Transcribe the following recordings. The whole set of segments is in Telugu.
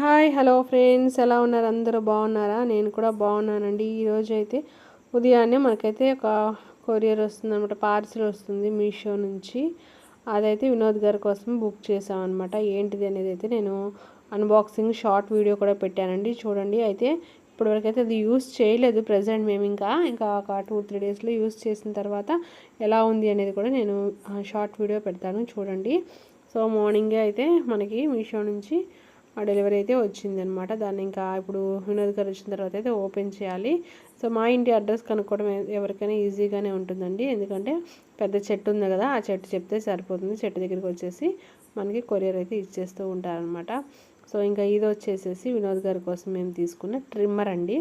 Hi hello friends. ఎలా ఉన్నారు? అందరూ బాగున్నారా? నేను కూడా బాగున్నానండి. ఈరోజు అయితే ఉదయాన్నే మనకైతే ఒక కొరియర్ వస్తుంది అనమాట పార్సిల్ వస్తుంది మీషో నుంచి. అదైతే వినోద్ గారి కోసం బుక్ చేసామన్నమాట ఏంటిది అనేది అయితే నేను అన్బాక్సింగ్ షార్ట్ వీడియో కూడా పెట్టానండి. చూడండి. అయితే ఇప్పటివరకైతే అది యూస్ చేయలేదు ప్రజెంట్ మేము ఇంకా. ఇంకా ఒక టూ త్రీ డేస్లో యూస్ చేసిన తర్వాత ఎలా ఉంది అనేది కూడా నేను షార్ట్ వీడియో పెడతాను చూడండి. సో మార్నింగే అయితే మనకి మీషో నుంచి ఆ డెలివరీ అయితే వచ్చిందనమాట దాన్ని ఇంకా ఇప్పుడు వినోద్ గారు వచ్చిన తర్వాత అయితే ఓపెన్ చేయాలి. సో మా ఇంటి అడ్రస్ కనుక్కోవడం ఎవరికైనా ఈజీగానే ఉంటుందండి. ఎందుకంటే పెద్ద చెట్టు ఉంది కదా ఆ చెట్టు చెప్తే సరిపోతుంది. చెట్టు దగ్గరికి వచ్చేసి మనకి కొరియర్ అయితే ఇచ్చేస్తూ ఉంటారనమాట సో ఇంకా ఇది వచ్చేసేసి వినోద్ గారి కోసం మేము తీసుకున్న ట్రిమ్మర్ అండి.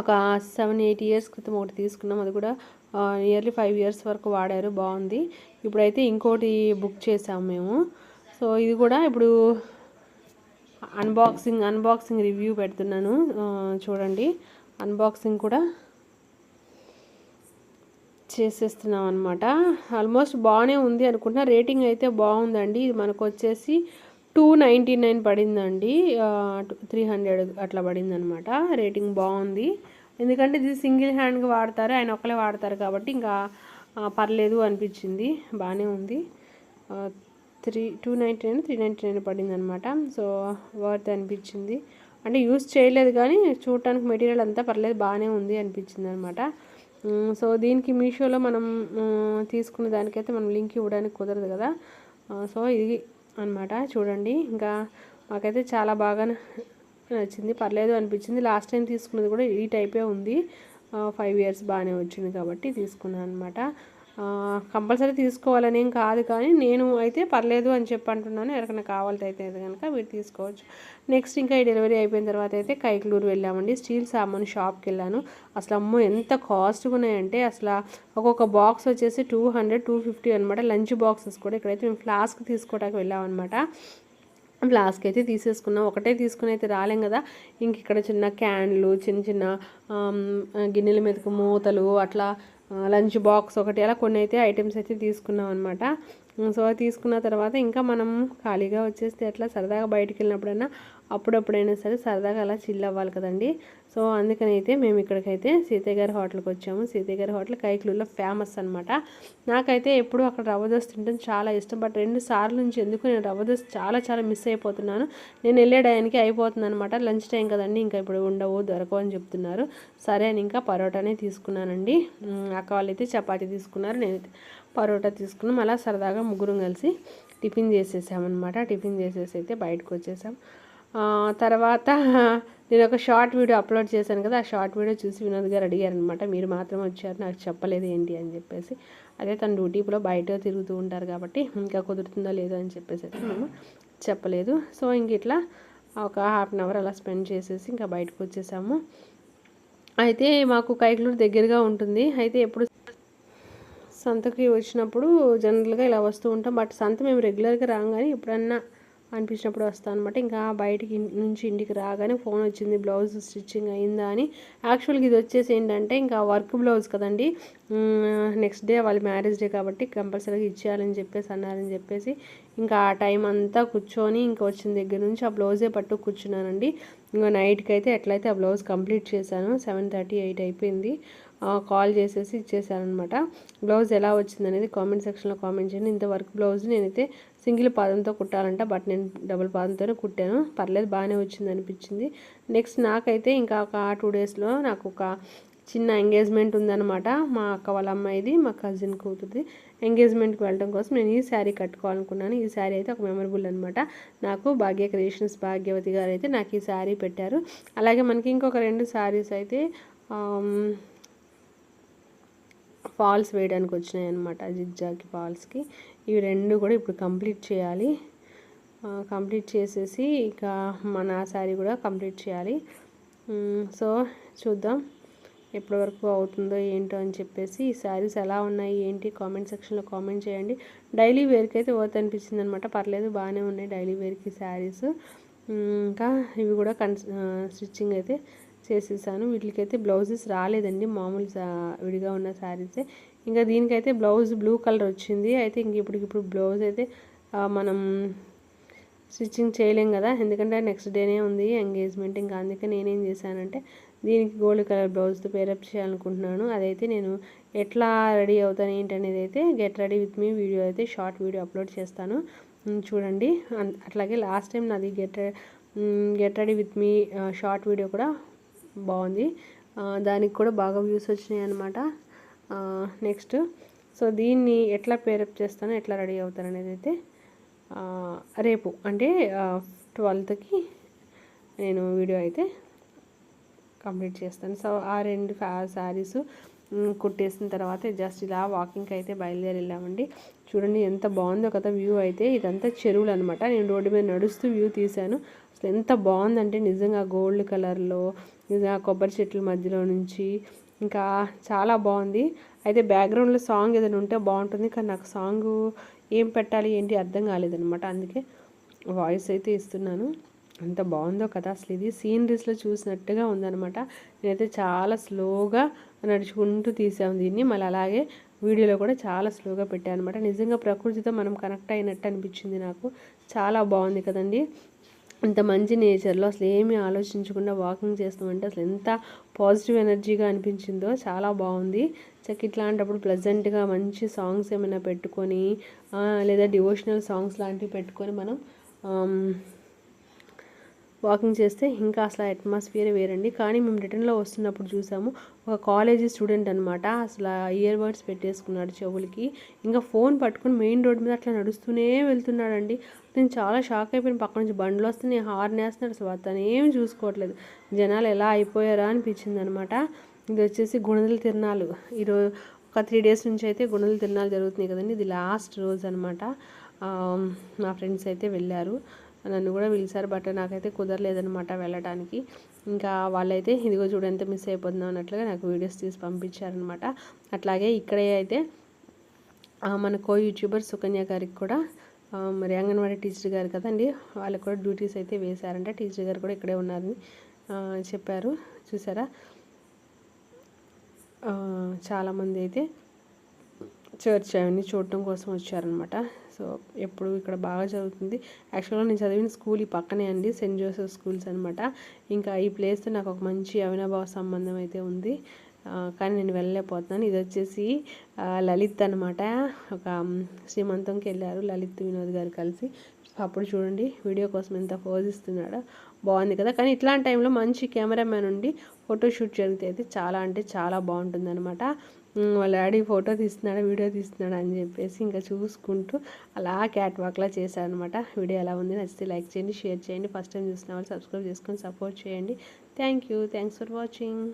ఒక సెవెన్ ఎయిట్ ఇయర్స్ క్రితం ఒకటి తీసుకున్నాం. అది కూడా నియర్లీ ఫైవ్ ఇయర్స్ వరకు వాడారు. బాగుంది. ఇప్పుడైతే ఇంకోటి బుక్ చేసాము మేము. సో ఇది కూడా ఇప్పుడు అన్బాక్సింగ్ అన్బాక్సింగ్ రివ్యూ పెడుతున్నాను. చూడండి. అన్బాక్సింగ్ కూడా చేసేస్తున్నాం అనమాట ఆల్మోస్ట్ బాగానే ఉంది అనుకుంటున్నా. రేటింగ్ అయితే బాగుందండి. ఇది మనకు వచ్చేసి టూ నైంటీ నైన్ పడిందండి త్రీ హండ్రెడ్ అట్లా పడింది అనమాట రేటింగ్ బాగుంది. ఎందుకంటే ఇది సింగిల్ హ్యాండ్గా వాడతారు. ఆయన ఒకలే వాడతారు కాబట్టి ఇంకా పర్లేదు అనిపించింది. బాగానే ఉంది. Three two ninety nine three ninety nine పడింది అనమాట సో వర్త్ అనిపించింది. అంటే యూస్ చేయలేదు కానీ చూడటానికి మెటీరియల్ అంతా పర్లేదు బాగానే ఉంది అనిపించింది అనమాట సో దీనికి మీషోలో మనం తీసుకున్న దానికైతే మనం లింక్ ఇవ్వడానికి కుదరదు కదా. సో ఇది అనమాట చూడండి ఇంకా మాకైతే చాలా బాగా నచ్చింది. పర్లేదు అనిపించింది. లాస్ట్ టైం తీసుకున్నది కూడా ఈ టైపే ఉంది. ఫైవ్ ఇయర్స్ బాగానే వచ్చింది కాబట్టి తీసుకున్నాను అనమాట కంపల్సరీ తీసుకోవాలని ఏం కాదు కానీ నేను అయితే పర్లేదు అని చెప్పి అంటున్నాను. ఎవరికైనా కావాలి అయితే కనుక మీరు తీసుకోవచ్చు. నెక్స్ట్ ఇంకా ఈ డెలివరీ అయిపోయిన తర్వాత అయితే కైకలూరు వెళ్ళామండి. స్టీల్ సామాన్ షాప్కి వెళ్ళాను. అసలు అమ్మో ఎంత కాస్ట్గా ఉన్నాయంటే అసలు ఒక్కొక్క బాక్స్ వచ్చేసి టూ హండ్రెడ్ టూ ఫిఫ్టీ అనమాట లంచ్ బాక్సెస్ కూడా ఇక్కడైతే మేము ఫ్లాస్క్ తీసుకోవడానికి వెళ్ళామన్నమాట. ఫ్లాస్క్ అయితే తీసేసుకున్నాం. ఒకటే తీసుకుని అయితే రాలేం కదా. ఇంక ఇక్కడ చిన్న క్యాన్లు చిన్న చిన్న గిన్నెల మీదకి మూతలు అట్లా లంచ్ బాక్స్ ఒకటి అలా కొన్ని అయితే ఐటమ్స్ అయితే తీసుకున్నాం అనమాట సో తీసుకున్న తర్వాత ఇంకా మనం ఖాళీగా వచ్చేస్తే అట్లా సరదాగా బయటికి వెళ్ళినప్పుడైనా అప్పుడప్పుడైనా సరే సరదాగా అలా చిల్ అవ్వాలి కదండి. సో అందుకని అయితే మేము ఇక్కడికైతే సీతయ్య గారి హోటల్కి వచ్చాము. సీతయ్య గారి హోటల్ కైకులూరులో ఫేమస్ అనమాట నాకైతే ఎప్పుడు అక్కడ రవ్వ దోశ తింటాం చాలా ఇష్టం. బట్ రెండు సార్లు నుంచి ఎందుకు నేను రవ్వ దోశ చాలా చాలా మిస్ అయిపోతున్నాను. నేను వెళ్ళే టైంకి అయిపోతుంది అనమాట లంచ్ టైం కదండి. ఇంకా ఇప్పుడు ఉండవు దొరకవు అని చెప్తున్నారు. సరే అని ఇంకా పరోటానే తీసుకున్నానండి. అక్క వాళ్ళైతే చపాతీ తీసుకున్నారు. నేనైతే పరోటా తీసుకున్నాం. అలా సరదాగా ముగ్గురం కలిసి టిఫిన్ చేసేసామన్నమాట. టిఫిన్ చేసేసి అయితే బయటకు వచ్చేసాం. తర్వాత నేను ఒక షార్ట్ వీడియో అప్లోడ్ చేశాను కదా ఆ షార్ట్ వీడియో చూసి వినోద్ గారు అడిగారనమాట మీరు మాత్రం వచ్చారు నాకు చెప్పలేదు ఏంటి? అని చెప్పేసి. అదే తన డ్యూటీలో బయట తిరుగుతూ ఉంటారు కాబట్టి ఇంకా కుదురుతుందో లేదో? అని చెప్పేసి అయితే మేము చెప్పలేదు. సో ఇంక ఇట్లా ఒక హాఫ్ అన్ అవర్ అలా స్పెండ్ చేసేసి ఇంకా బయటకు వచ్చేసాము. అయితే మాకు కైక్లూరు దగ్గరగా ఉంటుంది. అయితే ఎప్పుడు సంతకి వచ్చినప్పుడు జనరల్గా ఇలా వస్తూ ఉంటాం. బట్ సంత మేము రెగ్యులర్గా రాగానే ఎప్పుడన్నా అనిపించినప్పుడు వస్తాను అనమాట ఇంకా బయటికి నుంచి ఇంటికి రాగానే ఫోన్ వచ్చింది బ్లౌజ్ స్టిచ్చింగ్ అయిందా అని. యాక్చువల్గా ఇది వచ్చేసి ఏంటంటే ఇంకా వర్క్ బ్లౌజ్ కదండి. నెక్స్ట్ డే వాళ్ళ మ్యారేజ్ డే కాబట్టి కంపల్సరీగా ఇచ్చేయాలని చెప్పేసి అన్నారని చెప్పేసి ఇంకా ఆ టైం అంతా కూర్చొని ఇంకా వచ్చిన దగ్గర నుంచి ఆ బ్లౌజే పట్టు కూర్చున్నానండి. ఇంకా నైట్కి అయితే ఎట్లయితే ఆ బ్లౌజ్ కంప్లీట్ చేశాను సెవెన్ థర్టీ ఎయిట్ అయిపోయింది. కాల్ చేసేసి ఇచ్చేసానమాట బ్లౌజ్ ఎలా వచ్చింది అనేది కామెంట్ సెక్షన్లో కామెంట్ చేయండి. ఇంత వర్క్ బ్లౌజ్ నేనైతే సింగిల్ పాదంతో కుట్టాలంట బట్ నేను డబుల్ పాదంతోనే కుట్టాను. పర్లేదు బాగానే వచ్చింది అనిపించింది. నెక్స్ట్ నాకైతే ఇంకా ఒక టూ డేస్లో నాకు ఒక చిన్న ఎంగేజ్మెంట్ ఉందన్నమాట. మా అక్క వాళ్ళ అమ్మాయిది మా కజిన్ కూతురుది. ఎంగేజ్మెంట్కి వెళ్ళడం కోసం నేను ఈ శారీ కట్టుకోవాలనుకున్నాను. ఈ శారీ అయితే ఒక మెమరబుల్ అనమాట నాకు భాగ్య క్రియేషన్స్ భాగ్యవతి గారు అయితే నాకు ఈ శారీ పెట్టారు. అలాగే మనకి ఇంకొక రెండు శారీస్ అయితే ఫాల్స్ వేయడానికి వచ్చినాయి అనమాట జిగ్జాకి ఫాల్స్కి. ఇవి రెండు కూడా ఇప్పుడు కంప్లీట్ చేయాలి. కంప్లీట్ చేసేసి ఇక మన శారీ కూడా కంప్లీట్ చేయాలి. సో చూద్దాం ఎప్పటి వరకు అవుతుందో ఏంటో అని చెప్పేసి ఈ శారీస్ ఎలా ఉన్నాయి ఏంటి? కామెంట్ సెక్షన్లో కామెంట్ చేయండి. డైలీ వేర్కి అయితే వర్త్ అనిపించింది అనమాట పర్లేదు బాగానే ఉన్నాయి డైలీ వేర్కి శారీస్. ఇంకా ఇవి కూడా కన్ స్టిచ్చింగ్ అయితే చేసేసాను. వీటికైతే బ్లౌజెస్ రాలేదండి. మామూలు విడిగా ఉన్న శారీసే. ఇంకా దీనికైతే బ్లౌజ్ బ్లూ కలర్ వచ్చింది. అయితే ఇంక ఇప్పటికిప్పుడు ఇప్పుడు బ్లౌజ్ అయితే మనం స్టిచ్చింగ్ చేయలేం కదా. ఎందుకంటే నెక్స్ట్ డేనే ఉంది ఎంగేజ్మెంట్. ఇంకా అందుకే నేనేం చేశానంటే దీనికి గోల్డ్ కలర్ బ్లౌజ్తో పేరప్ చేయాలనుకుంటున్నాను. అదైతే నేను ఎట్లా రెడీ అవుతాను ఏంటనేది అయితే get ready with me video అయితే షార్ట్ వీడియో అప్లోడ్ చేస్తాను. చూడండి. అట్లాగే లాస్ట్ టైం నాది get get ready with me short video కూడా బాగుంది. దానికి కూడా బాగా వ్యూస్ వచ్చినాయి అనమాట నెక్స్ట్. సో దీన్ని ఎట్లా పేరప్ చేస్తానో ఎట్లా రెడీ అవుతాను అనేది అయితే రేపు. అంటే ట్వెల్త్కి నేను వీడియో అయితే కంప్లీట్ చేస్తాను. సో ఆ రెండు శారీస్ కుట్టేసిన తర్వాత జస్ట్ ఇలా వాకింగ్కి అయితే బయలుదేరి వెళ్ళామండి. చూడండి ఎంత బాగుందో కదా వ్యూ అయితే. ఇదంతా చెరువులు అనమాట నేను రోడ్డు మీద నడుస్తూ వ్యూ తీశాను. అసలు ఎంత బాగుందంటే నిజంగా గోల్డ్ కలర్లో ఆ కొబ్బరి చెట్ల మధ్యలో నుంచి ఇంకా చాలా బాగుంది. అయితే బ్యాక్గ్రౌండ్లో సాంగ్ ఏదైనా ఉంటే బాగుంటుంది కానీ నాకు సాంగ్ ఏం పెట్టాలి ఏంటి అర్థం కాలేదనమాట అందుకే వాయిస్ అయితే ఇస్తున్నాను. అంత బాగుందో కదా అసలు ఇది. సీనరీస్లో చూసినట్టుగా ఉందనమాట నేనైతే చాలా స్లోగా నడుచుకుంటూ తీసాము దీన్ని. మళ్ళీ అలాగే వీడియోలో కూడా చాలా స్లోగా పెట్టాను అనమాట నిజంగా ప్రకృతితో మనం కనెక్ట్ అయినట్టు అనిపించింది నాకు. చాలా బాగుంది కదండి. అంత మంచి నేచర్లో అసలు ఏమీ ఆలోచించకుండా వాకింగ్ చేస్తామంటే అసలు ఎంత పాజిటివ్ ఎనర్జీగా అనిపించిందో చాలా బాగుంది. చక్క ఇట్లాంటప్పుడు ప్లెజెంట్గా మంచి సాంగ్స్ ఏమైనా పెట్టుకొని లేదా డివోషనల్ సాంగ్స్ లాంటివి పెట్టుకొని మనం వాకింగ్ చేస్తే ఇంకా అసలు అట్మాస్ఫియర్ వేరండి. కానీ మేము రిటర్న్లో వస్తున్నప్పుడు చూసాము ఒక కాలేజీ స్టూడెంట్ అనమాట అసలు ఇయర్ బడ్స్ పెట్టేసుకున్నాడు చెవులకి. ఇంకా ఫోన్ పట్టుకుని మెయిన్ రోడ్ మీద అట్లా నడుస్తూనే వెళ్తున్నాడండి. నేను చాలా షాక్ అయిపోయిన. పక్క నుంచి బండ్లు వస్తున్నాయి హార్న్ వేస్తున్నాడు. అసలు అతను ఏమి చూసుకోవట్లేదు. జనాలు ఎలా అయిపోయారా అనిపించింది అనమాట ఇది వచ్చేసి గుణదల తిరణాలు. ఈరోజు ఒక త్రీ డేస్ నుంచి అయితే గుణదల తిరణాలు జరుగుతున్నాయి కదండి. ఇది లాస్ట్ రోజు అనమాట మా ఫ్రెండ్స్ అయితే వెళ్ళారు. నన్ను కూడా పిలిచారు బట్ నాకైతే కుదరలేదనమాట వెళ్ళడానికి. ఇంకా వాళ్ళైతే ఇదిగో చూడు ఎంత మిస్ అయిపోతుందో అన్నట్లుగా నాకు వీడియోస్ తీసి పంపించారనమాట అట్లాగే ఇక్కడే అయితే మన కో యూట్యూబర్ సుకన్య గారికి కూడా మరి అంగన్వాడీ టీచర్ గారు కదండి వాళ్ళకి కూడా డ్యూటీస్ అయితే వేశారంట. టీచర్ గారు కూడా ఇక్కడే ఉన్నారని చెప్పారు. చూసారా? చాలామంది అయితే చర్చ్ అవన్నీ చూడటం కోసం వచ్చారనమాట సో ఎప్పుడు ఇక్కడ బాగా జరుగుతుంది. యాక్చువల్గా నేను చదివిన స్కూల్ ఈ పక్కనే అండి సెయింట్ జోసెఫ్ స్కూల్స్ అనమాట ఇంకా ఈ ప్లేస్తో నాకు ఒక మంచి అవినాభావ సంబంధం అయితే ఉంది. కానీ నేను వెళ్ళలేకపోతున్నాను. ఇది వచ్చేసి లలిత్ అనమాట ఒక శ్రీమంతంకి వెళ్ళారు లలిత్ వినోద్ గారు కలిసి. అప్పుడు చూడండి వీడియో కోసం ఎంత ఫోజ్ ఇస్తున్నాడో. బాగుంది కదా? కానీ ఇట్లాంటి టైంలో మంచి కెమెరామ్యాన్ ఉండి ఫోటోషూట్ జరిగితే అయితే చాలా అంటే చాలా బాగుంటుంది అనమాట వాళ్ళ డాడీ ఫోటో తీస్తున్నాడు వీడియో తీస్తున్నాడు అని చెప్పేసి ఇంకా చూసుకుంటూ అలా క్యాట్ వాక్లా చేశారనమాట వీడియో ఎలా ఉంది నచ్చితే లైక్ చేయండి షేర్ చేయండి. ఫస్ట్ టైం చూసిన వాళ్ళు సబ్స్క్రైబ్ చేసుకొని సపోర్ట్ చేయండి. Thank you. Thanks for watching.